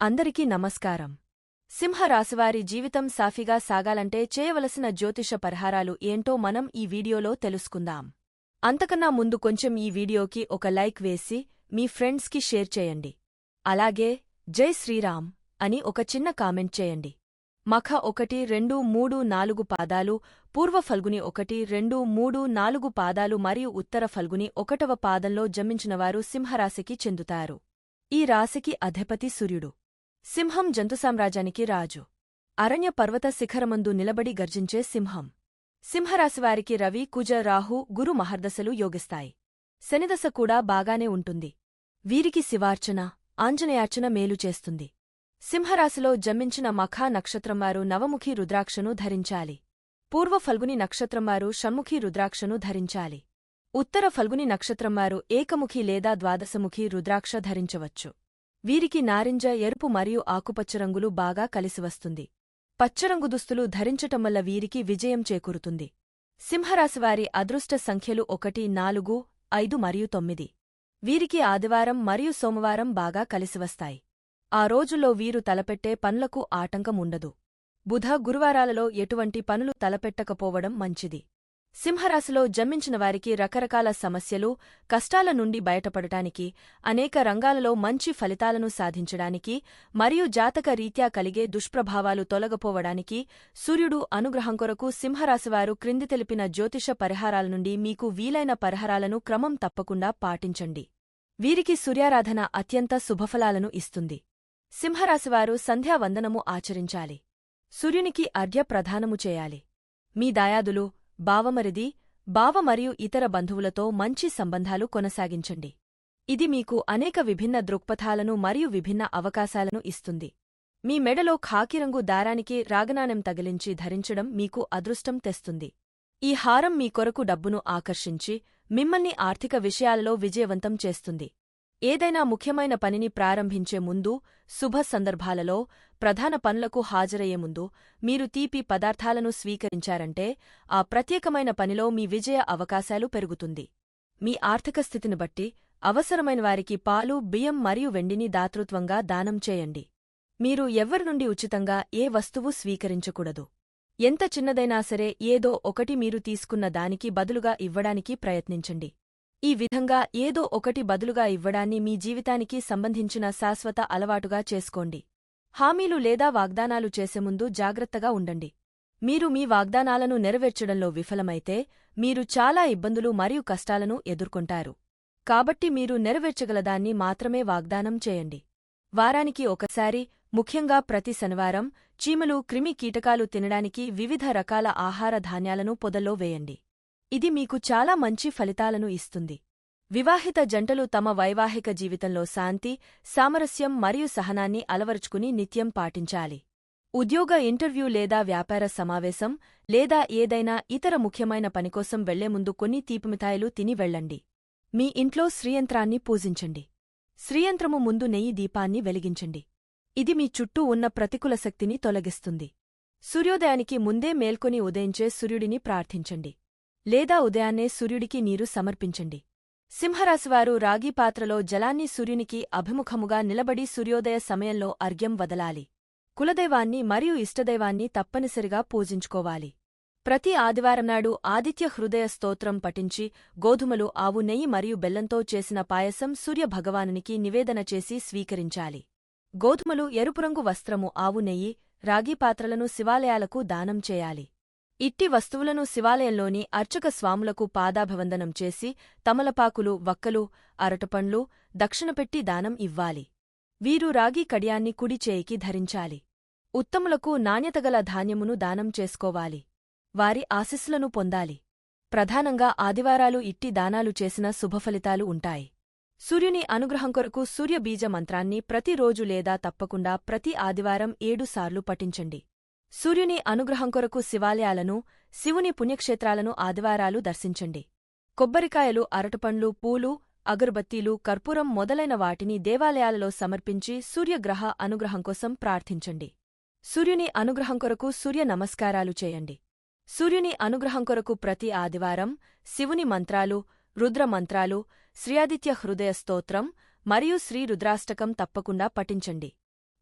అందరికీ నమస్కారం. సింహరాశివారి జీవితం సాఫీగా సాగాలంటే చేయవలసిన జ్యోతిష పరిహారాలు ఏంటో మనం ఈ వీడియోలో తెలుసుకుందాం. అంతకన్నా ముందు కొంచెం ఈ వీడియోకి ఒక లైక్ వేసి మీ ఫ్రెండ్స్కి షేర్ చేయండి. అలాగే జై శ్రీరామ్ అని ఒక చిన్న కామెంట్ చేయండి. మఖ ఒకటి రెండు మూడు నాలుగు పాదాలు పూర్వ ఫల్గుని ఒకటి రెండు మూడు నాలుగు పాదాలు మరియు ఉత్తర ఫల్గుని ఒకటవ పాదంలో జమించినవారు సింహరాశికి చెందుతారు. ఈ రాశికి అధిపతి సూర్యుడు. సింహం జంతుసామ్రాజ్యానికి రాజు. అరణ్య పర్వత శిఖరమందు నిలబడి గర్జించే సింహం. సింహరాశివారికి రవి కుజ రాహు గురు మహర్దశలు యోగిస్తాయి. శనిదశ కూడా బాగానే ఉంటుంది. వీరికి శివార్చన ఆంజనేయార్చన మేలు చేస్తుంది. సింహరాశిలో జన్మించిన మఖా నక్షత్రంవారు నవముఖి రుద్రాక్షను ధరించాలి. పూర్వ ఫల్గుని నక్షత్రంవారు షణ్ముఖి రుద్రాక్షను ధరించాలి. ఉత్తర ఫల్గుని నక్షత్రంవారు ఏకముఖి లేదా ద్వాదశముఖి రుద్రాక్ష ధరించవచ్చు. వీరికి నారింజ ఎరుపు మరియు ఆకుపచ్చ రంగులు బాగా కలిసివస్తుంది పచ్చరంగు దుస్తులు ధరించటం వల్ల వీరికి విజయం చేకూరుతుంది. సింహరాశివారి అదృష్ట సంఖ్యలు ఒకటి నాలుగు ఐదు మరియు తొమ్మిది. వీరికి ఆదివారం మరియు సోమవారం బాగా కలిసివస్తాయి ఆ రోజుల్లో వీరు తలపెట్టే పనులకు ఆటంకం ఉండదు. బుధ గురువారాలలో ఎటువంటి పనులు తలపెట్టకపోవడం మంచిది. సింహరాశిలో జన్మించిన వారికి రకరకాల సమస్యలు కష్టాల నుండి బయటపడటానికి అనేక రంగాలలో మంచి ఫలితాలను సాధించడానికి మరియు జాతక రీత్యా కలిగే దుష్ప్రభావాలు తొలగపోవడానికి సూర్యుడు అనుగ్రహం కొరకు సింహరాశివారు క్రింది తెలిపిన జ్యోతిష పరిహారాల నుండి మీకు వీలైన పరిహారాలను క్రమం తప్పకుండా పాటించండి. వీరికి సూర్యారాధన అత్యంత శుభఫలాలను ఇస్తుంది. సింహరాశివారు సంధ్యావందనము ఆచరించాలి. సూర్యునికి అర్ఘ్య ప్రధానము చేయాలి. మీ దాయాదులు బావమరిది బావ మరియు ఇతర బంధువులతో మంచి సంబంధాలు కొనసాగించండి. ఇది మీకు అనేక విభిన్న దృక్పథాలను మరియు విభిన్న అవకాశాలను ఇస్తుంది. మీ మెడలో ఖాకిరంగు దారానికి రాగనానం తగిలించి ధరించడం మీకు అదృష్టం తెస్తుంది. ఈ హారం మీ కొరకు డబ్బును ఆకర్షించి మిమ్మల్ని ఆర్థిక విషయాలలో విజయవంతం చేస్తుంది. ఏదైనా ముఖ్యమైన పనిని ప్రారంభించే ముందు శుభ సందర్భాలలో ప్రధాన పనులకు హాజరయ్యే ముందు మీరు తీపి పదార్థాలను స్వీకరించారంటే ఆ ప్రత్యేకమైన పనిలో మీ విజయ అవకాశాలు పెరుగుతుంది. మీ ఆర్థిక స్థితిని బట్టి అవసరమైన వారికి పాలు బియ్యం మరియు వెండిని దాతృత్వంగా దానం చేయండి. మీరు ఎవ్వరి నుండి ఉచితంగా ఏ వస్తువు స్వీకరించకూడదు. ఎంత చిన్నదైనా సరే ఏదో ఒకటి మీరు తీసుకున్న దానికి బదులుగా ఇవ్వడానికి ప్రయత్నించండి. ఈ విధంగా ఏదో ఒకటి బదులుగా ఇవ్వడాన్ని మీ జీవితానికి సంబంధించిన శాశ్వత అలవాటుగా చేసుకోండి. హామీలు లేదా వాగ్దానాలు చేసే ముందు జాగ్రత్తగా ఉండండి. మీరు మీ వాగ్దానాలను నెరవేర్చడంలో విఫలమైతే మీరు చాలా ఇబ్బందులు మరియు కష్టాలను ఎదుర్కొంటారు. కాబట్టి మీరు నెరవేర్చగలదాన్ని మాత్రమే వాగ్దానం చేయండి. వారానికి ఒకసారి ముఖ్యంగా ప్రతి శనివారం చీమలు క్రిమి కీటకాలు తినడానికి వివిధ రకాల ఆహార ధాన్యాలను పొదల్లో వేయండి. ఇది మీకు చాలా మంచి ఫలితాలను ఇస్తుంది. వివాహిత జంటలు తమ వైవాహిక జీవితంలో శాంతి సామరస్యం మరియు సహనాన్ని అలవరుచుకుని నిత్యం పాటించాలి. ఉద్యోగ ఇంటర్వ్యూ లేదా వ్యాపార సమావేశం లేదా ఏదైనా ఇతర ముఖ్యమైన పనికోసం వెళ్ళే ముందు కొన్ని తీపిమిఠాయిలు తిని వెళ్ళండి. మీ ఇంట్లో శ్రీయంత్రాన్ని పూజించండి. శ్రీయంత్రము ముందు నెయ్యి దీపాన్ని వెలిగించండి. ఇది మీ చుట్టూ ఉన్న ప్రతికూల శక్తిని తొలగిస్తుంది. సూర్యోదయానికి ముందే మేల్కొని ఉదయించే సూర్యుడిని ప్రార్థించండి. లేదా ఉదయాన్నే సూర్యుడికి నీరు సమర్పించండి. సింహరాశివారు రాగి పాత్రలో జలాన్ని సూర్యునికి అభిముఖముగా నిలబడి సూర్యోదయ సమయంలో అర్ఘ్యం వదలాలి. కులదైవాన్ని మరియు ఇష్టదైవాన్ని తప్పనిసరిగా పూజించుకోవాలి. ప్రతి ఆదివారం నాడు ఆదిత్య హృదయ స్తోత్రం పఠించి గోధుమలు ఆవు నెయ్యి మరియు బెల్లంతో చేసిన పాయసం సూర్యభగవానునికి నివేదన చేసి స్వీకరించాలి. గోధుమలు ఎరుపురంగు వస్త్రము ఆవు నెయ్యి రాగి పాత్రలను శివాలయాలకు దానం చేయాలి. ఇట్టి వస్తువులను శివాలయంలోని అర్చక స్వాములకు పాదాభివందనం చేసి తమలపాకులు వక్కలు అరటపండ్లు దక్షిణపెట్టి దానం ఇవ్వాలి. వీరు రాగి కడియాన్ని కుడి చేయికి ధరించాలి. ఉత్తములకు నాణ్యతగల ధాన్యమును దానం చేసుకోవాలి. వారి ఆశీస్సులను పొందాలి. ప్రధానంగా ఆదివారాలు ఇట్టి దానాలు చేసిన శుభఫలితాలు ఉంటాయి. సూర్యుని అనుగ్రహం కొరకు సూర్యబీజ మంత్రాన్ని ప్రతిరోజు లేదా తప్పకుండా ప్రతి ఆదివారం ఏడుసార్లు పఠించండి. సూర్యుని అనుగ్రహం కొరకు శివాలయాలను శివుని పుణ్యక్షేత్రాలను ఆదివారాలు దర్శించండి. కొబ్బరికాయలు అరటపండ్లు పూలు అగరుబత్తీలు కర్పూరం మొదలైన వాటిని దేవాలయాలలో సమర్పించి సూర్యగ్రహ అనుగ్రహం కోసం ప్రార్థించండి. సూర్యుని అనుగ్రహం కొరకు సూర్య నమస్కారాలు చేయండి. సూర్యుని అనుగ్రహం కొరకు ప్రతి ఆదివారం శివుని మంత్రాలు రుద్ర మంత్రాలు శ్రీయాదిత్య హృదయ స్తోత్రం మరియు శ్రీ రుద్రాష్టకం తప్పకుండా పఠించండి.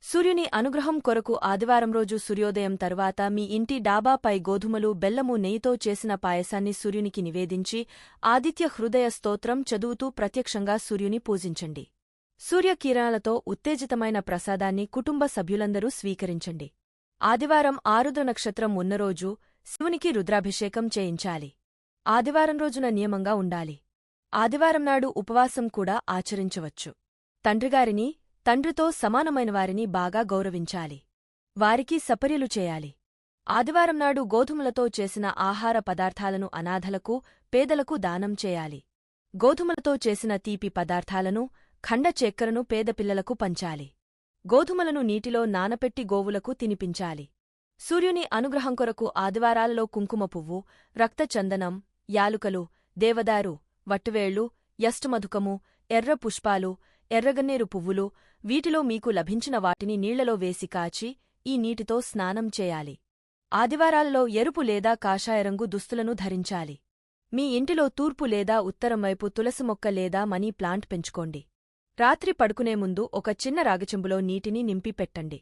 సూర్యుని అనుగ్రహం కొరకు ఆదివారం రోజు సూర్యోదయం తరువాత మీ ఇంటి డాబాపై గోధుమలు బెల్లము నెయ్యితో చేసిన పాయసాన్ని సూర్యునికి నివేదించి ఆదిత్య హృదయ స్తోత్రం చదువుతూ ప్రత్యక్షంగా సూర్యుని పూజించండి. సూర్యకిరణాలతో ఉత్తేజితమైన ప్రసాదాన్ని కుటుంబ సభ్యులందరూ స్వీకరించండి. ఆదివారం ఆరుద్ర నక్షత్రం ఉన్నరోజు శివునికి రుద్రాభిషేకం చేయించాలి. ఆదివారం రోజున నియమంగా ఉండాలి. ఆదివారం నాడు ఉపవాసం కూడా ఆచరించవచ్చు. తండ్రిగారిని తండ్రితో సమానమైన వారిని బాగా గౌరవించాలి. వారికి సపర్యలు చేయాలి. ఆదివారం నాడు గోధుమలతో చేసిన ఆహార పదార్థాలను అనాథలకు పేదలకు దానం చేయాలి. గోధుమలతో చేసిన తీపి పదార్థాలను ఖండ చెక్కరను పేదపిల్లలకు పంచాలి. గోధుమలను నీటిలో నానపెట్టి గోవులకు తినిపించాలి. సూర్యుని అనుగ్రహం కొరకు ఆదివారాలలో కుంకుమ పువ్వు రక్తచందనం యాలుకలు దేవదారు వట్టువేళ్ళు యష్టమధుకము ఎర్ర పుష్పాలు ఎర్రగన్నేరు పువ్వులు వీటిలో మీకు లభించిన వాటిని నీళ్ళలో వేసి కాచి ఈ నీటితో స్నానం చేయాలి. ఆదివారాలలో ఎరుపు లేదా కాషాయరంగు దుస్తులను ధరించాలి. మీ ఇంటిలో తూర్పు లేదా ఉత్తరం వైపు తులసి మొక్క లేదా మనీ ప్లాంట్ పెంచుకోండి. రాత్రి పడుకునే ముందు ఒక చిన్న రాగచెంబులో నీటిని నింపి పెట్టండి.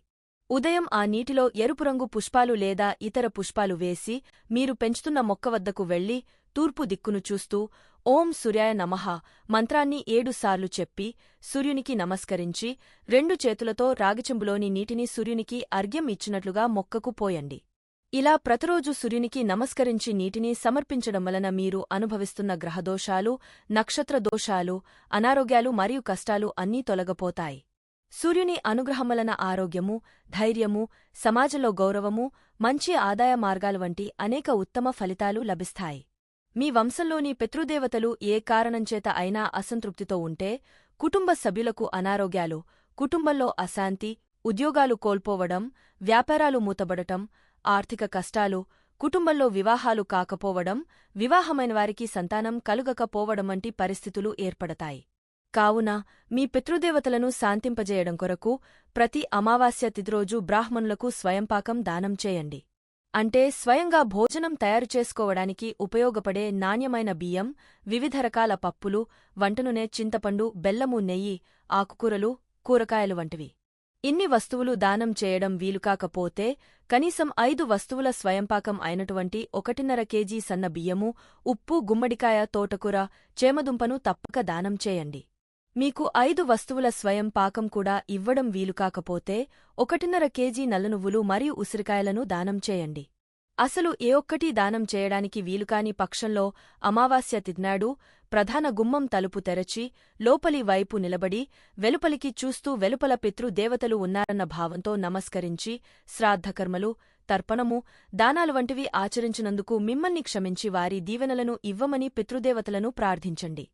ఉదయం ఆ నీటిలో ఎరుపు రంగు పుష్పాలు లేదా ఇతర పుష్పాలు వేసి మీరు పెంచుతున్న మొక్క వద్దకు వెళ్ళి తూర్పు దిక్కును చూస్తూ ఓం సూర్యాయ నమః మంత్రాన్ని ఏడుసార్లు చెప్పి సూర్యునికి నమస్కరించి రెండు చేతులతో రాగిచెంబులోని నీటిని సూర్యునికి అర్ఘ్యం ఇచ్చినట్లుగా మొక్కకు పోయండి. ఇలా ప్రతిరోజు సూర్యునికి నమస్కరించి నీటిని సమర్పించడం వలన మీరు అనుభవిస్తున్న గ్రహదోషాలు నక్షత్ర దోషాలు అనారోగ్యాలు మరియు కష్టాలు అన్నీ తొలగపోతాయి. సూర్యుని అనుగ్రహం వలన ఆరోగ్యము ధైర్యము సమాజంలో గౌరవము మంచి ఆదాయ మార్గాలు వంటి అనేక ఉత్తమ ఫలితాలు లభిస్తాయి. మీ వంశంలోని పితృదేవతలు ఏ కారణంచేత అయినా అసంతృప్తితో ఉంటే కుటుంబ సభ్యులకు అనారోగ్యాలు కుటుంబంలో అశాంతి ఉద్యోగాలు కోల్పోవడం వ్యాపారాలు మూతబడటం ఆర్థిక కష్టాలు కుటుంబంలో వివాహాలు కాకపోవడం వివాహమైన వారికి సంతానం కలుగకపోవడం వంటి పరిస్థితులు ఏర్పడతాయి. కావున మీ పితృదేవతలను శాంతింపజేయడం కొరకు ప్రతి అమావాస్య తిథిరోజు బ్రాహ్మణులకు స్వయంపాకం దానం చేయండి. అంటే స్వయంగా భోజనం తయారు చేసుకోవడానికి ఉపయోగపడే నాణ్యమైన బియ్యం వివిధ రకాల పప్పులు వంటనునే చింతపండు బెల్లము నెయ్యి ఆకుకూరలు కూరగాయలు వంటివి. ఇన్ని వస్తువులు దానం చేయడం వీలుకాకపోతే కనీసం ఐదు వస్తువుల స్వయంపాకం అయినటువంటి ఒకటిన్నర కేజీ సన్న బియ్యము ఉప్పు గుమ్మడికాయ తోటకూర చేమదుంపను తప్పక దానం చేయండి. మీకు ఐదు వస్తువుల స్వయం పాకం కూడా ఇవ్వడం వీలుకాకపోతే ఒకటిన్నర కేజీ నల్లనువ్వులు మరియు ఉసిరికాయలను దానం చేయండి. అసలు ఏ ఒక్కటీ దానం చేయడానికి వీలుకాని పక్షంలో అమావాస్య తిన్నాడు ప్రధాన గుమ్మం తలుపు తెరచి లోపలి వైపు నిలబడి వెలుపలికి చూస్తూ వెలుపల పితృ దేవతలు ఉన్నారన్న భావంతో నమస్కరించి శ్రాద్ధకర్మలు తర్పణము దానాలు వంటివి ఆచరించినందుకు మిమ్మల్ని క్షమించి వారి దీవెనలను ఇవ్వమని పితృదేవతలను ప్రార్థించండి.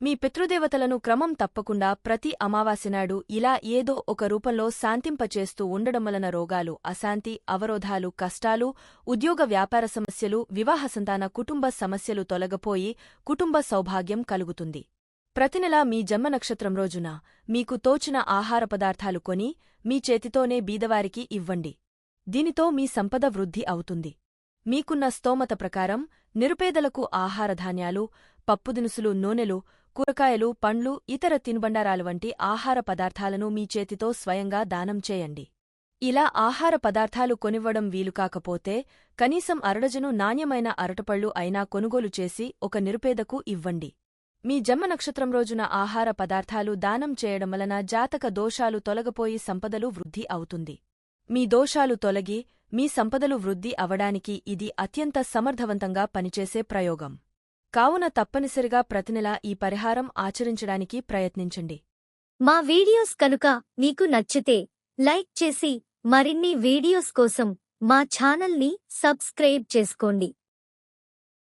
మీ పితృదేవతలను క్రమం తప్పకుండా ప్రతి అమావాసినాడు ఇలా ఏదో ఒక రూపంలో శాంతింపచేస్తూ ఉండడం వలన రోగాలు అశాంతి అవరోధాలు కష్టాలు ఉద్యోగ వ్యాపార సమస్యలు వివాహ సంతాన కుటుంబ సమస్యలు తొలగపోయి కుటుంబ సౌభాగ్యం కలుగుతుంది. ప్రతినెలా మీ జన్మ నక్షత్రం రోజున మీకు తోచిన ఆహార పదార్థాలు కొని మీ చేతితోనే బీదవారికి ఇవ్వండి. దీనితో మీ సంపద వృద్ధి అవుతుంది. మీకున్న స్తోమత ప్రకారం నిరుపేదలకు ఆహారధాన్యాలు పప్పుదినుసులు నూనెలు కూరగాయలు పండ్లు ఇతర తినుబండారాలు వంటి ఆహార పదార్థాలను మీ చేతితో స్వయంగా దానం చేయండి. ఇలా ఆహార పదార్థాలు కొనివ్వడం వీలుకాకపోతే కనీసం అరడజను నాణ్యమైన అరటపళ్ళు అయినా కొనుగోలు చేసి ఒక నిరుపేదకు ఇవ్వండి. మీ జమ్మ నక్షత్రం రోజున ఆహార పదార్థాలు దానం చేయడం వలన జాతక దోషాలు తొలగపోయి సంపదలు వృద్ధి అవుతుంది. మీ దోషాలు తొలగి మీ సంపదలు వృద్ధి అవడానికి ఇది అత్యంత సమర్థవంతంగా పనిచేసే ప్రయోగం. కావున తప్పనిసరిగా ప్రతినెలా ఈ పరిహారం ఆచరించడానికి ప్రయత్నించండి. మా వీడియోస్ కనుక మీకు నచ్చితే లైక్ చేసి మరిన్ని వీడియోస్ కోసం మా ఛానల్ని సబ్స్క్రైబ్ చేసుకోండి.